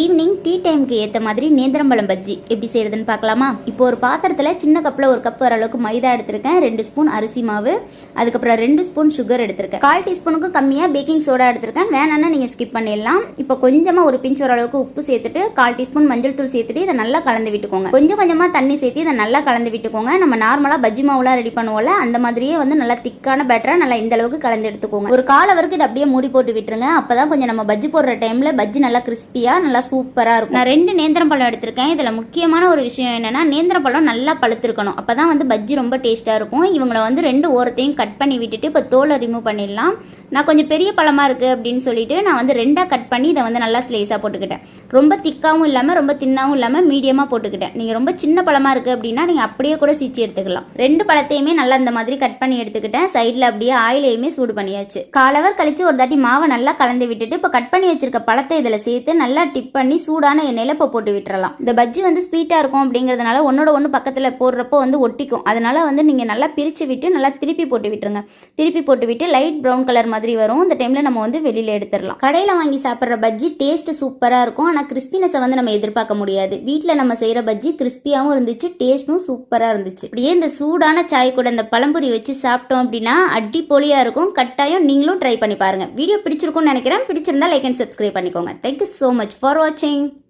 Evening tea டைம்க்கு ஏற்ற மாதிரி நேந்திரம்பழம் பஜ்ஜி. எப்படி செய்யறதுன்னு பார்க்கலாமா? இப்போ ஒரு பாத்திரத்தில் சின்ன கப்பில் ஒரு கப் வர அளவுக்கு மைதா எடுத்திருக்கேன். ரெண்டு ஸ்பூன் அரிசி மாவு. அதுக்கப்புறம் ரெண்டு ஸ்பூன் சுகர் எடுத்திருக்கேன். கால் டீஸ்பூனுக்கு கம்மியாக பேக்கிங் சோடா எடுத்திருக்கேன். வேணாம்னா நீங்கள் ஸ்கிப் பண்ணிடலாம். இப்போ கொஞ்சமாக ஒரு பிஞ்ச் ஓரளவுக்கு உப்பு சேர்த்துட்டு கால் டீஸ்பூன் மஞ்சள் தூள் சேர்த்துட்டு இதை நல்லா கலந்து விட்டுக்கோங்க. கொஞ்சம் கொஞ்சமாக தண்ணி சேர்த்து இதை நல்லா கலந்து விட்டுக்கோங்க. நம்ம நார்மலாக பஜ்ஜி மாவுலாம் ரெடி பண்ணுவோம்ல அந்த மாதிரியே வந்து நல்லா திக்கான பேட்டராக நல்லா இந்த அளவுக்கு கலந்து எடுத்துக்கோங்க. ஒரு கால வரைக்கும் இதை அப்படியே மூடி போட்டு விட்டுருங்க. அப்போ தான் கொஞ்சம் நம்ம பஜ்ஜி போடுற டைமில் பஜ்ஜி நல்லா கிறிஸ்பியாக நல்லா சூப்பராக இருக்கும். நான் ரெண்டு நேந்திரம் பழம் எடுத்திருக்கேன். இதில் முக்கியமான ஒரு விஷயம் என்னென்னா நேந்திரம் பழம் நல்லா பழுத்திருக்கணும். அப்பதான் வந்து பஜ்ஜி ரொம்ப டேஸ்ட்டாக இருக்கும். இவங்களை வந்து ரெண்டு ஓரத்தையும் கட் பண்ணி விட்டுட்டு இப்போ தோலை ரிமூவ் பண்ணிடலாம். நான் கொஞ்சம் பெரிய பழமாக இருக்குது அப்படின்னு சொல்லிட்டு நான் வந்து ரெண்டாக கட் பண்ணி இதை வந்து நல்லா ஸ்லைஸாக போட்டுக்கிட்டேன். ரொம்ப திக்காகவும் இல்லாமல் ரொம்ப தின்னாகவும் இல்லாமல் மீடியமாக போட்டுக்கிட்டேன். நீங்கள் ரொம்ப சின்ன பழமாக இருக்குது அப்படின்னா நீங்கள் அப்படியே கூட சீச்சி எடுத்துக்கலாம். ரெண்டு பழத்தையுமே நல்லா இந்த மாதிரி கட் பண்ணி எடுத்துக்கிட்டேன். சைடில் அப்படியே ஆயிலையுமே சூடு பண்ணியாச்சு. காலவர் கழிச்சு ஒரு தாட்டி மாவை நல்லா கலந்து விட்டுட்டு இப்போ கட் பண்ணி வச்சிருக்க பழத்தை இதில் சேர்த்து நல்லா டிப் பண்ணி சூடான எண்ணெயில் இப்போ போட்டு விட்டுறலாம். இந்த பஜ்ஜி வந்து ஸ்வீட்டாக இருக்கும் அப்படிங்கிறதுனால ஒன்னோட ஒன்று பக்கத்தில் போடுறப்போ வந்து ஒட்டிக்கும். அதனால் வந்து நீங்கள் நல்லா பிரித்து விட்டு நல்லா திருப்பி போட்டு விட்டுருங்க. திருப்பி போட்டு விட்டு லைட் ப்ரௌன் கலர் மாதிரி வரும். இந்த டைமில் நம்ம வந்து வெளியில் எடுத்துடலாம். கடையில் வாங்கி சாப்பிட்ற பஜ்ஜி டேஸ்ட்டு சூப்பராக இருக்கும். ஆனால் கிறிஸ்பினஸை வந்து நம்ம எதிர்பார்க்க முடியாது. வீட்டில் நம்ம செய்கிற பஜ்ஜி கிறிஸ்பியாகவும் இருந்துச்சு டேஸ்ட்டும் சூப்பராக இருந்துச்சு. அப்படியே இந்த சூடான சாய் கூட இந்த பழம்புரி வச்சு சாப்பிட்டோம் அப்படின்னா அடிப்பொலியாக இருக்கும். கட்டாயம் நீங்களும் ட்ரை பண்ணி பாருங்க. வீடியோ பிடிச்சிருக்கும்னு நினைக்கிறேன். பிடிச்சிருந்தா லைக் அண்ட் சப்ஸ்கிரைப் பண்ணிக்கோங்க. Thank you so much for watching.